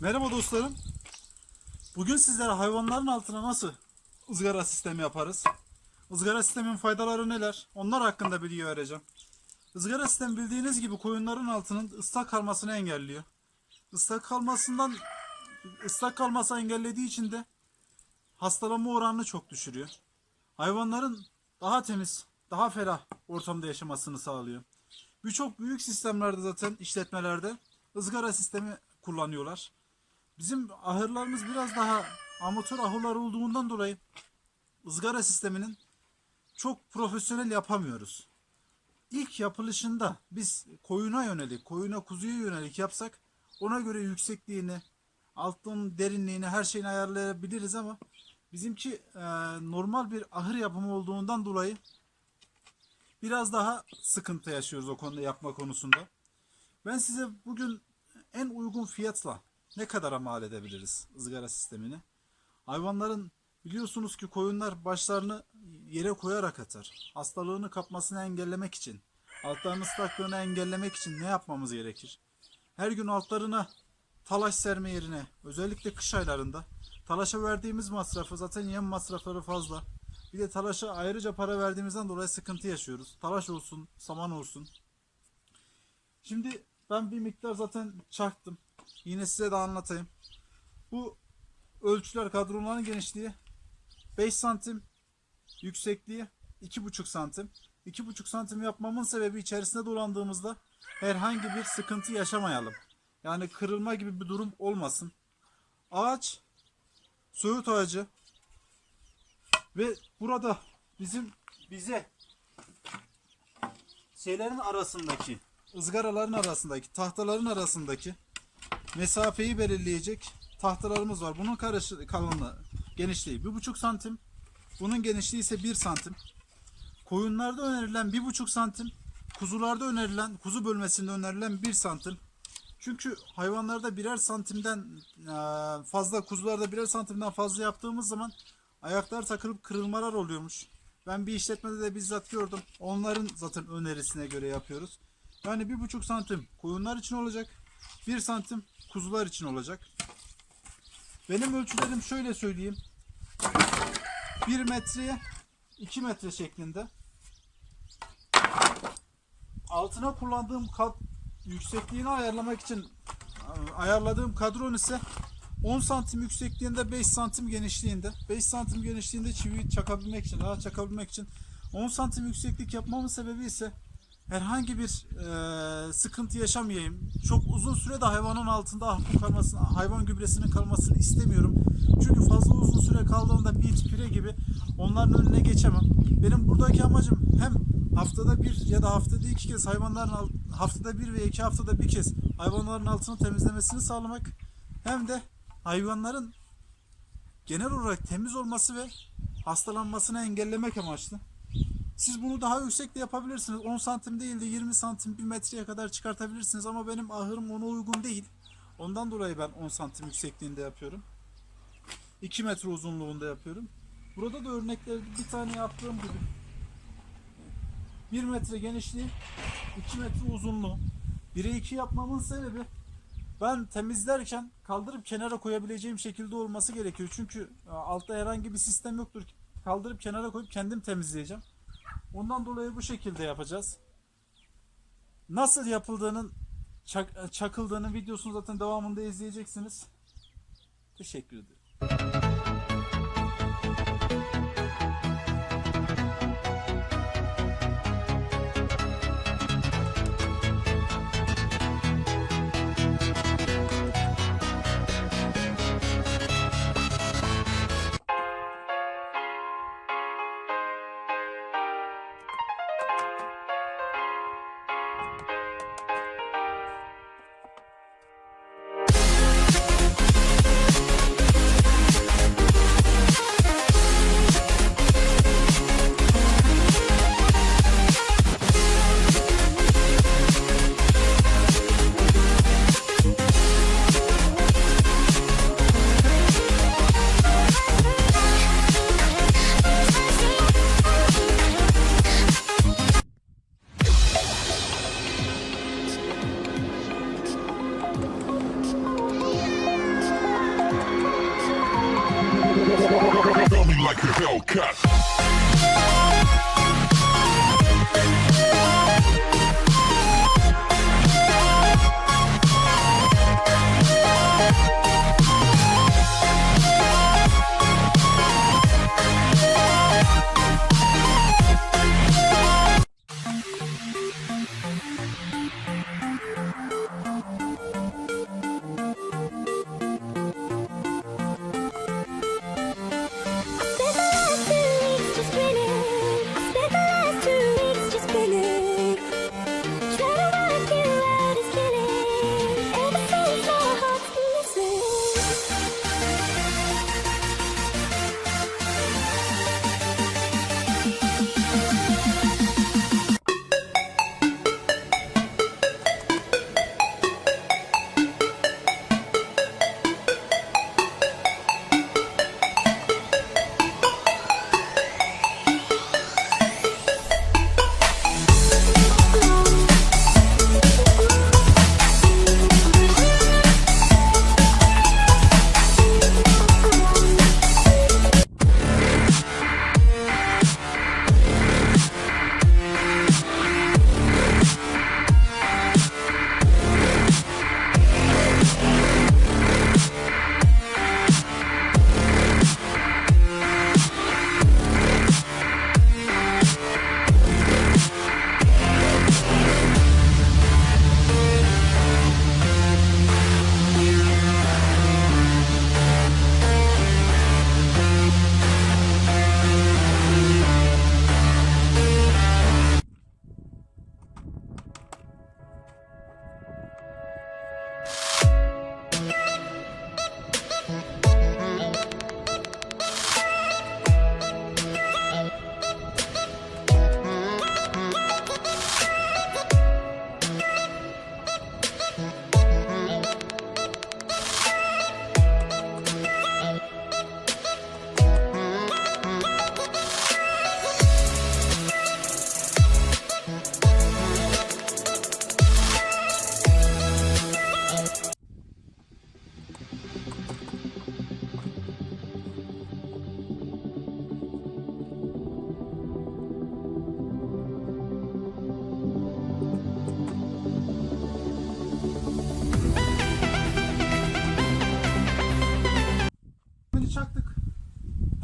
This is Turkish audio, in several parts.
Merhaba dostlarım. Bugün sizlere hayvanların altına nasıl ızgara sistemi yaparız? Izgara sistemin faydaları neler? Onlar hakkında bilgi vereceğim. Izgara sistemi bildiğiniz gibi koyunların altının ıslak kalmasını engelliyor. Islak kalmasından ıslak kalması engellediği için de hastalanma oranını çok düşürüyor. Hayvanların daha temiz, daha ferah ortamda yaşamasını sağlıyor. Birçok büyük sistemlerde zaten işletmelerde ızgara sistemi kullanıyorlar. Bizim ahırlarımız biraz daha amatör ahırlar olduğundan dolayı ızgara sisteminin çok profesyonel yapamıyoruz. İlk yapılışında biz koyuna yönelik, koyuna kuzuya yönelik yapsak ona göre yüksekliğini, altın derinliğini, her şeyini ayarlayabiliriz ama bizimki e, normal bir ahır yapımı olduğundan dolayı biraz daha sıkıntı yaşıyoruz o konuda yapma konusunda. Ben size bugün en uygun fiyatla ne kadara mal edebiliriz ızgara sistemini? Hayvanların biliyorsunuz ki koyunlar başlarını yere koyarak atar. Hastalığını kapmasını engellemek için, altlarının ıslaklığını engellemek için ne yapmamız gerekir? Her gün altlarına talaş serme yerine özellikle kış aylarında talaşa verdiğimiz masrafı zaten yem masrafları fazla. Bir de talaşa ayrıca para verdiğimizden dolayı sıkıntı yaşıyoruz. Talaş olsun, saman olsun. Şimdi ben bir miktar zaten çaktım. Yine size de anlatayım. Bu ölçüler kadronların genişliği 5 santim yüksekliği 2,5 santim. 2,5 santim yapmamın sebebi içerisinde dolandığımızda herhangi bir sıkıntı yaşamayalım. Yani kırılma gibi bir durum olmasın. Ağaç söğüt ağacı ve burada bizim bize şeylerin arasındaki ızgaraların arasındaki tahtaların arasındaki mesafeyi belirleyecek tahtalarımız var. Bunun karışı, kalınlığı genişliği 1,5 santim. Bunun genişliği ise 1 santim. Koyunlarda önerilen 1,5 santim. Kuzularda önerilen, kuzu bölmesinde önerilen 1 santim. Çünkü hayvanlarda birer santimden eee, fazla, kuzularda birer santimden fazla yaptığımız zaman ayaklar takılıp kırılmalar oluyormuş. Ben bir işletmede de bizzat gördüm. Onların zaten önerisine göre yapıyoruz. Yani bir buçuk santim koyunlar için olacak. Bir santim kuzular için olacak. Benim ölçülerim şöyle söyleyeyim. 1 metreye 2 metre şeklinde. Altına kullandığım kat yüksekliğini ayarlamak için e, ayarladığım kadron ise 10 santim yüksekliğinde 5 santim genişliğinde 5 santim genişliğinde çiviyi çakabilmek için rahat çakabilmek için 10 santim yükseklik yapmamın sebebi ise herhangi bir e, sıkıntı yaşamayayım. Çok uzun süre de hayvanın altında kalmasını, hayvan gübresinin kalmasını istemiyorum. Çünkü fazla uzun süre kaldığında bit, pire gibi onların önüne geçemem. Benim buradaki amacım hem haftada bir ya da haftada iki kez hayvanların alt- haftada bir ve iki haftada bir kez hayvanların altını temizlemesini sağlamak hem de hayvanların genel olarak temiz olması ve hastalanmasını engellemek amaçlı. Siz bunu daha yüksek de yapabilirsiniz. 10 santim değil de 20 santim 1 metreye kadar çıkartabilirsiniz ama benim ahırım ona uygun değil. Ondan dolayı ben 10 santim yüksekliğinde yapıyorum. 2 metre uzunluğunda yapıyorum. Burada da örnekleri bir tane yaptığım gibi 1 metre genişliği 2 metre uzunluğu 1'e 2 yapmamın sebebi ben temizlerken kaldırıp kenara koyabileceğim şekilde olması gerekiyor. Çünkü e, altta herhangi bir sistem yoktur. Kaldırıp kenara koyup kendim temizleyeceğim. Ondan dolayı bu şekilde yapacağız. Nasıl yapıldığının çak- çakıldığının videosunu zaten devamında izleyeceksiniz. Teşekkür ederim. Cut.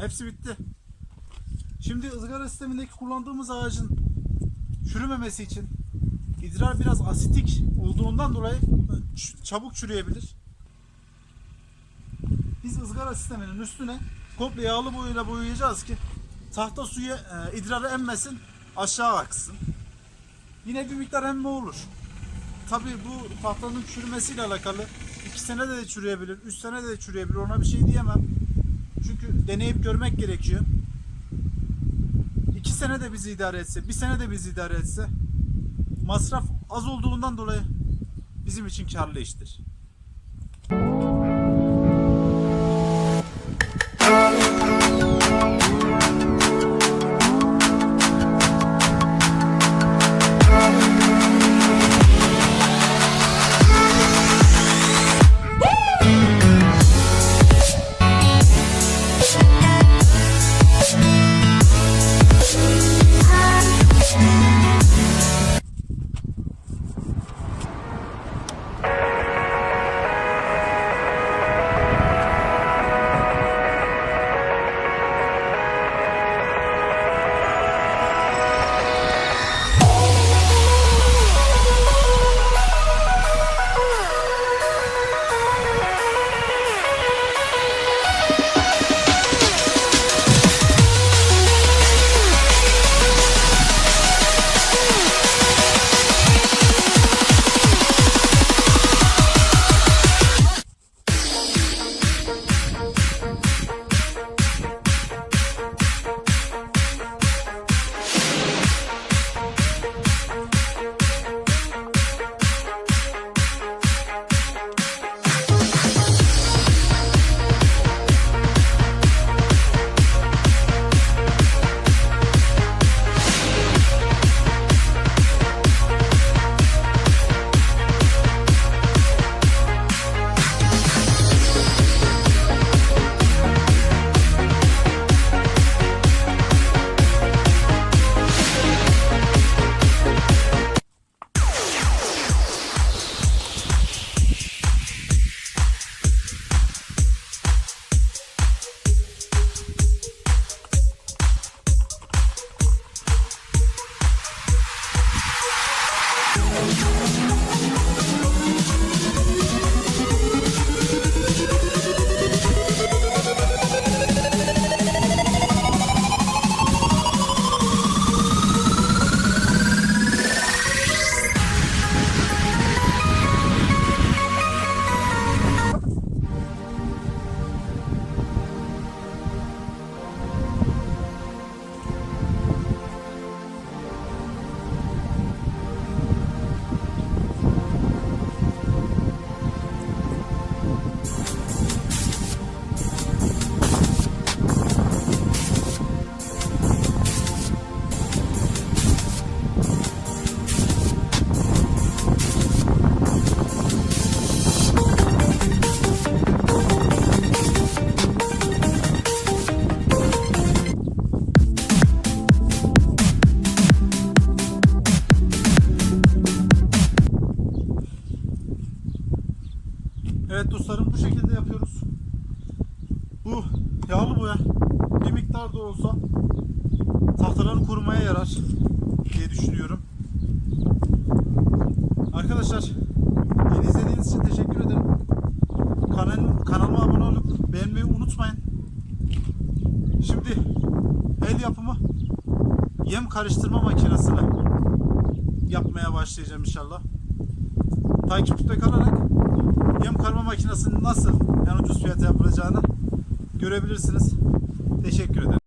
Hepsi bitti. Şimdi ızgara sistemindeki kullandığımız ağacın çürümemesi için idrar biraz asitik olduğundan dolayı çabuk çürüyebilir. Biz ızgara sisteminin üstüne komple yağlı boyayla boyayacağız ki tahta suyu e, idrarı emmesin aşağı aksın. Yine bir miktar emme olur. Tabi bu tahtanın çürümesiyle alakalı 2 sene de çürüyebilir, 3 sene de çürüyebilir ona bir şey diyemem. Çünkü deneyip görmek gerekiyor. 2 sene de bizi idare etse, bir sene de bizi idare etse masraf az olduğundan dolayı bizim için karlı iştir. Unutmayın. Şimdi el yapımı yem karıştırma makinesini yapmaya başlayacağım inşallah. Takipte kalarak yem karma makinesinin nasıl en ucuz fiyata yapılacağını görebilirsiniz. Teşekkür ederim.